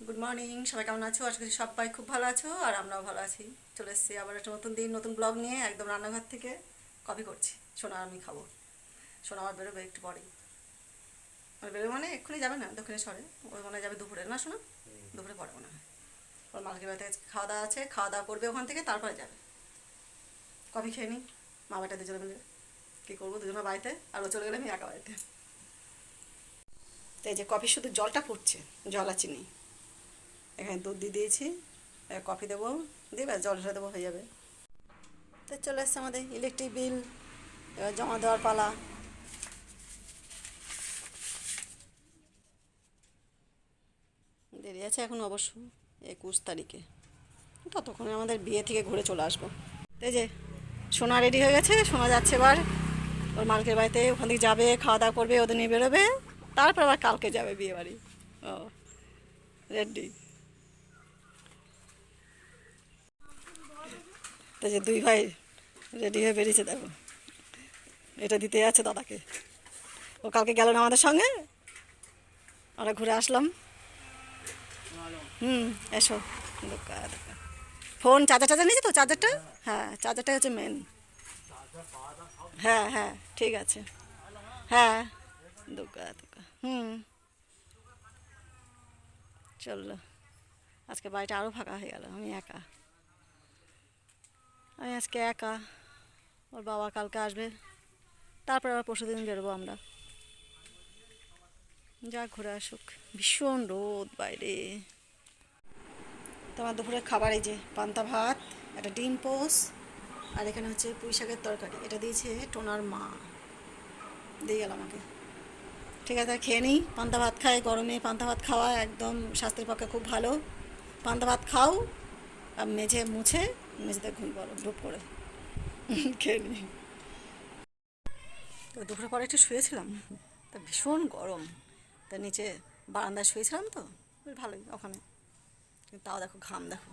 Good morning সবাই কেমন আছো? আশা করি সবাই খুব ভালো আছো আর আমরাও ভালো আছি। চলে এসেছি আবার একটা নতুন দিন নতুন ব্লগ নিয়ে একদম রান্নাঘর থেকে কপি করছি। সোনা আর আমি খাব। সোনা আমার বেরোবে একটু পরেই। মানে বেরোবে মানে এক্ষুনি যাবে না দক্ষিণেশ্বরে ওই মনে হয় যাবে দুপুরে না শোনা দুপুরে পরে মনে হয়। ওর মালকের বাড়িতে আজকে খাওয়া দাওয়া আছে খাওয়া দাওয়া করবে ওখান থেকে তারপরে যাবে। কফি খেয়ে নিই মা বেটা দুজনে মিলে। কী করব? দুজনে বাড়িতে আর ও চলে গেলে আমি একা বাড়িতে। তো এই যে কফি শুধু জলটা ফুটছে জল আর চিনি। এখানে দুধ দিয়ে দিয়েছি কফি দেবো, দিয়ে ব্যাস জল ঢেলে দেবো হয়ে যাবে। তো চলে এসছে আমাদের ইলেকট্রিক বিল এবার জমা দেওয়ার পালা। দেরি আছে এখন অবশ্য, একুশ তারিখে। ততক্ষণে আমাদের বিয়ে থেকে ঘুরে চলে আসব। তো এই যে, সোনা রেডি হয়ে গেছে, সোনা যাচ্ছে এবার। ওর মালকের বাড়িতে, ওখান থেকে যাবে, খাওয়া দাওয়া করবে, ওদের নিয়ে বেরোবে। তারপর আবার কালকে যাবে বিয়ে বাড়ি ও রেডি তো যে দুই ভাই রেডি হয়ে বেরিয়েছে, দেখো। এটা দিতে যাচ্ছে দাদাকে। ও কালকে গেল না আমাদের সঙ্গে? আমরা ঘুরে আসলাম। হুম, এসো। ফোন চার্জার চার্জার নিয়েছে তো চার্জারটা হ্যাঁ চার্জারটা হচ্ছে মেন হ্যাঁ হ্যাঁ ঠিক আছে। হ্যাঁ দোকা দোকা। হুম। চলল। আজকে বাড়িটা আরও ফাঁকা হয়ে গেল, আমি একা। আজকে একা, ওর বাবা কালকে আসবে, তারপর আবার পরশু দিন বেরোবো আমরা। যা ঘুরে আসুক, ভীষণ রোদ বাইরে। তোমার দুপুরে খাবার এই যে, পান্তা ভাত, একটা ডিম পোস, আর এখানে হচ্ছে পুঁই শাকের তরকারি। এটা দিয়েছে টোনার মা। দিয়ে গেল আমাকে। ঠিক আছে, খেয়ে নিই, পান্তা ভাত খাই, গরমে পান্তা ভাত খাওয়া একদম স্বাস্থ্যের পক্ষে খুব ভালো। পান্তা ভাত খাও, আর মেঝে মুছে মেঝেতে ঘুম পড়ো ডুব করে খেয়ে নিই তো দুপুরে পরে একটু শুয়েছিলাম। তা ভীষণ গরম। তা নিচে বারান্দায় শুয়েছিলাম তো, বেশ ভালোই ওখানে। তাও দেখো, ঘাম দেখো।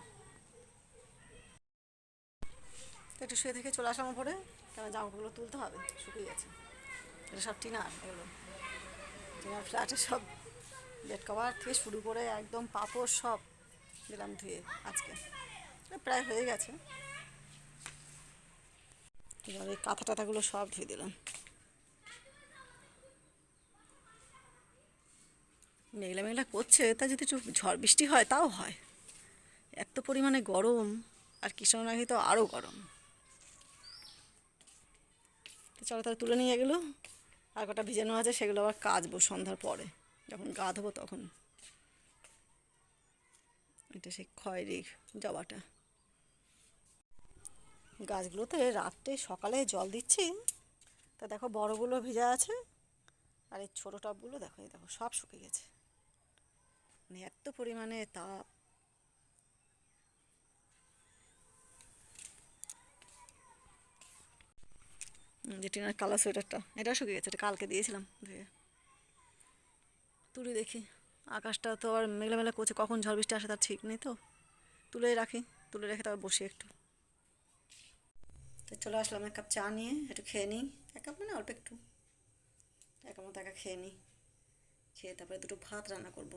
তো একটু শুয়ে থেকে চলে আসলাম উপরে। কেন জামাগুলো তুলতে হবে, শুকিয়ে গেছে। এটা সব টিনার, এগুলো। টিনার ফ্ল্যাটে সব বেড কভার থেকে শুরু করে একদম পাপড় সব দিলাম ধুয়ে আজকে। প্রায় হয়ে গেছে। এবার এই কাঁথা টাথাগুলো সব ধুয়ে দিলাম। মেঘলা মেঘলা করছে, তা যদি একটু ঝড় বৃষ্টি হয়, তাও হয়। এত পরিমাণে গরম, আর কৃষ্ণনাগি তো আরও গরম। চলো তাহলে তুলে নিয়ে গেলো, আর কটা ভিজানো আছে, সেগুলো আবার কাচবো সন্ধ্যার পরে। যখন গা ধোবো তখন। এটা সেই খয়েরি জবাটা। গাছগুলোতে রাত্রে সকালে জল দিচ্ছি। তা দেখো বড়গুলো ভিজা আছে, আর এই ছোটো টবগুলো দেখো, এই দেখো সব শুকিয়ে গেছে। মানে এত পরিমাণে তাপ। যে টিনার কালার সোয়েটারটা, এটা শুকিয়ে গেছে, এটা কালকে দিয়েছিলাম ধুয়ে। তুলি দেখি, আকাশটা তো আবার মেঘলা মেঘলা করছে, কখন ঝড় বৃষ্টি আসে তার ঠিক নেই তো। তুলে রাখি, তুলে রেখে তারপর বসি একটু। তো চলে আসলাম, এক কাপ চা নিয়ে, একটু খেয়ে নিই। এক কাপ মানে অল্প একটু। একা মতো একা খেয়ে নিই। খেয়ে তারপরে দুটো ভাত রান্না করব।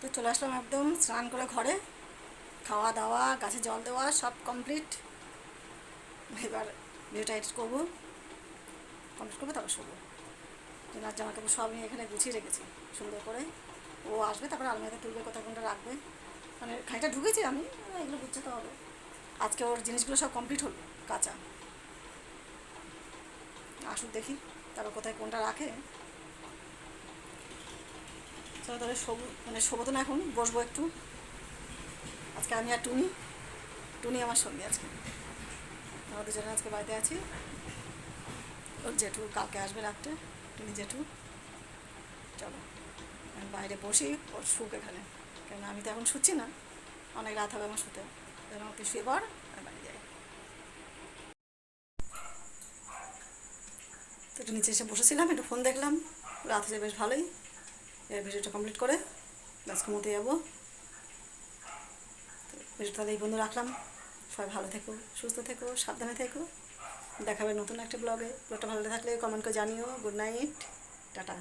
তো চলে আসলাম একদম স্নান করে ঘরে। খাওয়া দাওয়া, গাছে জল দেওয়া, সব কমপ্লিট। এবার ভিডিওটা এডিট করব। কমপ্লিট করব, তারপর আর জামা কাপড় সব নিয়ে এখানে গুছিয়ে রেখেছি, সুন্দর করে। ও আসবে, তারপরে আলমারিতে তুলবে, কোথায় কোনটা রাখবে। মানে খানিকটা ঢুকেছি আমি এগুলো গুছাতে হবে। আজকে ওর জিনিসগুলো সব কমপ্লিট হলো, কাঁচা। আসুক দেখি, তারপর কোথায় কোনটা রাখে। চলো তাহলে শোবো মানে শোবো তো না এখন, বসবো একটু। আজকে আমি আর টুনি টুনি আমার সঙ্গে আজকে। আমরা দুজনে আজকে বাড়িতে আছি। ওর জেঠু কালকে আসবে রাত্রে, টুনি জেঠু। চলো বাইরে বসি, ওর শুক এখানে। কেন আমি তো এখন শুচ্ছি না। অনেক রাত হবে আমার শুতে। তুই শুয়ে আমি বাড়ি যাই। তো একটু নিচে এসে বসেছিলাম, একটু ফোন দেখলাম। রাত হয়েছে বেশ ভালোই। এবার ভিডিওটা কমপ্লিট করে ব্যাস ঘুমোতে যাব। ভিডিওটা তাহলে এই বন্ধু রাখলাম। সবাই ভালো থেকো, সুস্থ থেকো, সাবধানে থেকো। দেখাবে নতুন একটা ব্লগে ব্লগটা ভালো থাকলে কমেন্ট করে জানিও। Good night tata.